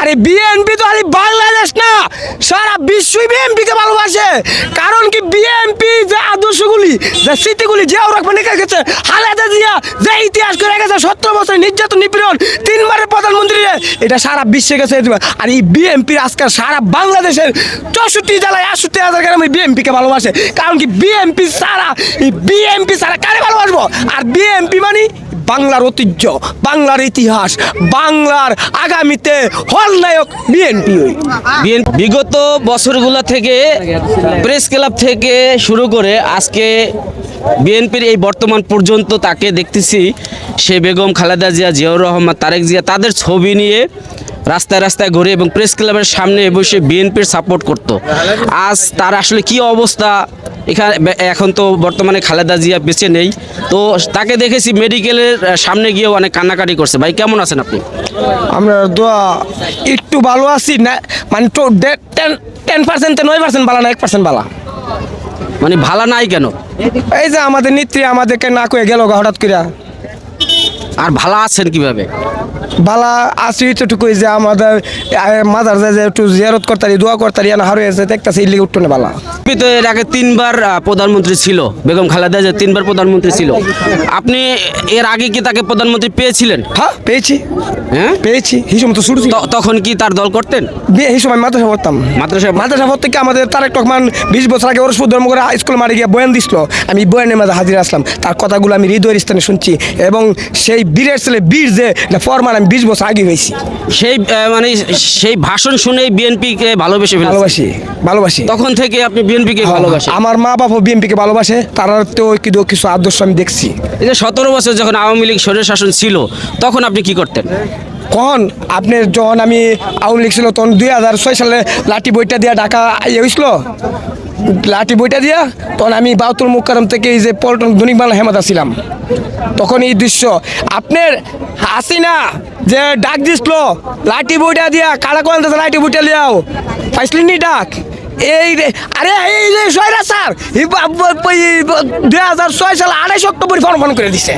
আরে বিএনপি তো খালি বাংলাদেশ না, সারা বিশ্বই বিএনপি কে ভালোবাসে। কারণ কি বিএনপি যে আদর্শগুলি, যে স্মৃতিগুলি যে রকম লিখে গেছে হালাদা দিয়া যে ইতিহাস করে গেছে সত্তর বছর নির্যাতন, নিপীড়ন, তিনবারের প্রধানমন্ত্রী এটা সারা বিশ্বে গেছে আর এই বিএনপি আজকাল সারা বাংলাদেশের চৌষট্টি জেলায় আটষট্টি হাজার গ্রামে বিএনপি কে ভালোবাসে। কারণ কি বিএনপি সারা এই বিএনপি সারা কারে ভালোবাসবো? আর বিএনপি মানে বাংলার ঐতিহ্য, বাংলার ইতিহাস, বাংলার আগামীতে হল নায়ক বিএনপি বিগত বছরগুলো থেকে প্রেস ক্লাব থেকে শুরু করে আজকে বিএনপির এই বর্তমান পর্যন্ত তাকে দেখতেছি, সে বেগম খালেদা জিয়া, জিয়াউর রহমান, তারেক জিয়া, তাদের ছবি নিয়ে রাস্তায় রাস্তায় ঘুরে এবং প্রেস ক্লাবের সামনে বসে বিএনপির সাপোর্ট করত। আজ তার আসলে কি অবস্থা? এখানে এখন তো বর্তমানে খালেদা জিয়া বেঁচে নেই। তো তাকে দেখেছি মেডিকেলের সামনে গিয়ে অনেক কান্নাকাটি করছে। ভাই কেমন আছেন আপনি? আমরা দোয়া একটু ভালো আছি না মানে তো টেন টেন পার্সেন্ট নয় পার্সেন্ট বালা না এক পার্সেন্ট বালা। মানে ভালো নাই কেন? এই যে আমাদের নেত্রী আমাদেরকে না কয়ে গেল হঠাৎ করে আর ভালো আছেন কীভাবে? বালা আসি এতটুকুই যে আমাদের মাজার যায় যে একটু জিয়ারত করতারি দোয়া করতারি না হারু আছে দেখতেছি ইলিগে উঠতো না বালা। বিএনপি তো এর আগে তিনবার প্রধানমন্ত্রী ছিল বেগম খালেদা যে তিনবার প্রধানমন্ত্রী ছিল। আপনি এর আগে কি তাকে প্রধানমন্ত্রী পেয়েছিলেন? হ্যাঁ পেয়েছি। হ্যাঁ? পেয়েছি হিসেবে তো শুরু তখন কি তার দল করতেন? এই সময় মাদ্রাসা পড়তাম। মাদ্রাসা মাদ্রাসা পর থেকে আমাদের তার তারেক রহমান বিশ বছর আগে ওরসপুর ধর্ম করে স্কুল মারে গিয়ে বয়ান দিছিল। আমি বয়ানের মাঝে হাজির আসলাম। তার কথাগুলো আমি হৃদয়ের স্থানে শুনছি এবং সেই বীরের ছেলে বীর যে ফরমান আমি বিশ বছর আগে হয়েছি। সেই মানে সেই ভাষণ শুনে বিএনপি কে ভালোবেসে ভালোবাসি ভালোবাসি। তখন থেকে আপনি বিএনপি কে ভালোবাসেন? আমার মা বাবা বিএনপিকে ভালোবাসে তারা তো কিছু কিছু আদর্শ আমি দেখছি। এই যে সতেরো বছর যখন আওয়ামী লীগ স্বৈর শাসন ছিল তখন আপনি কি করতেন? কখন আপনি যখন আমি আওয়ামী লীগ ছিল, তখন দুই হাজার ছয় সালে লাঠি বইটা দিয়া ঢাকা ইয়ে হয়েছিল লাঠি বইটা দিয়া, তখন আমি বাউতুল মুকারম থেকে এই যে পল্টন দৈনিক বাংলা হেমাদা ছিলাম তখন এই দৃশ্য, আপনার হাসি না যে ডাক দিছিল, লাঠি বইটা দিয়া, কারা কোন লাঠি বইটা লিয়াও? পাইছিলেন ডাক? এই রে আরে এই যে সয়রা স্যার দুই হাজার ছয় সালে আড়াইশ অক্টোবর ফোন করে দিছে।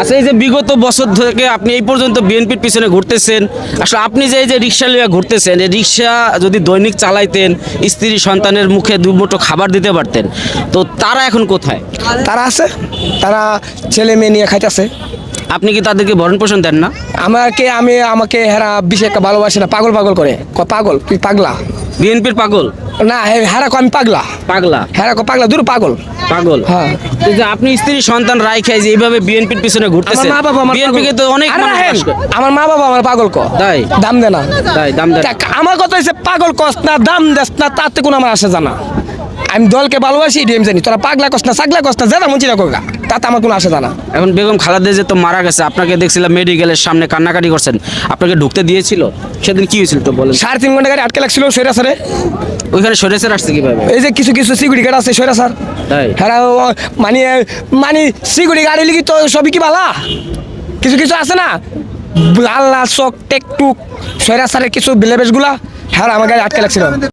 আচ্ছা এই যে বিগত বছর থেকে আপনি এই পর্যন্ত বিএনপির পিছনে ঘুরতেছেন আসলে আপনি যে এই যে রিক্সা লিয়ে ঘুরতেছেন এই রিক্সা যদি দৈনিক চালাইতেন স্ত্রী সন্তানের মুখে দু মুঠো খাবার দিতে পারতেন তো তারা এখন কোথায়? তারা আছে তারা ছেলে মেয়ে নিয়ে খাইতেছে। আপনি কি তাদেরকে ভরণ পোষণ দেন না? আমাকে আমি আমাকে হেরা বিশেষ ভালোবাসে না পাগল পাগল করে। পাগল তুই পাগলা? বিএনপির পাগল? না হেরা আমি পাগলা। পাগলা? হেরা পাগলা দূর পাগল। পাগল? হ্যাঁ। যে আপনি স্ত্রী সন্তান রায় খাই যে এইভাবে বিএনপির পিছনে আমার মা বাবা আমার বিএনপি কে তো অনেক। আমার মা বাবা আমার পাগল ক তাই? দাম দে না। তাই, দাম দেনা আমার কথা হচ্ছে পাগল কস না দাম দেস না তাতে কোনো আমার আসে জানা। আমি দলকে ভালোবাসি এটি আমি জানি। তোরা পাগলা কস না সাগলা কস না যেটা মন চিনা কোগা তাতে আমার কোনো আসে জানা এখন বেগম খালেদা যে তো মারা গেছে আপনাকে দেখছিলাম মেডিকেলের সামনে কান্নাকাটি করছেন। আপনাকে ঢুকতে দিয়েছিল? সেদিন কি হয়েছিল তো বলেন। সাড়ে তিন ঘণ্টা গাড়ি আটকে লাগছিল সৈরা স্যারে। ওইখানে সরেছের আসছে কীভাবে? এই যে কিছু কিছু সিকিউরিটি গার্ড আছে সৈরা স্যার? হ্যাঁ মানে মানে সিকিউরিটি গাড়ি লিখি তো সবই কি বালা? কিছু কিছু আছে না? লাল লাল চক টেকটুক সৈরা স্যারের কিছু বিলেবেশগুলা। হ্যাঁ আমার গাড়ি আটকে লাগছিল।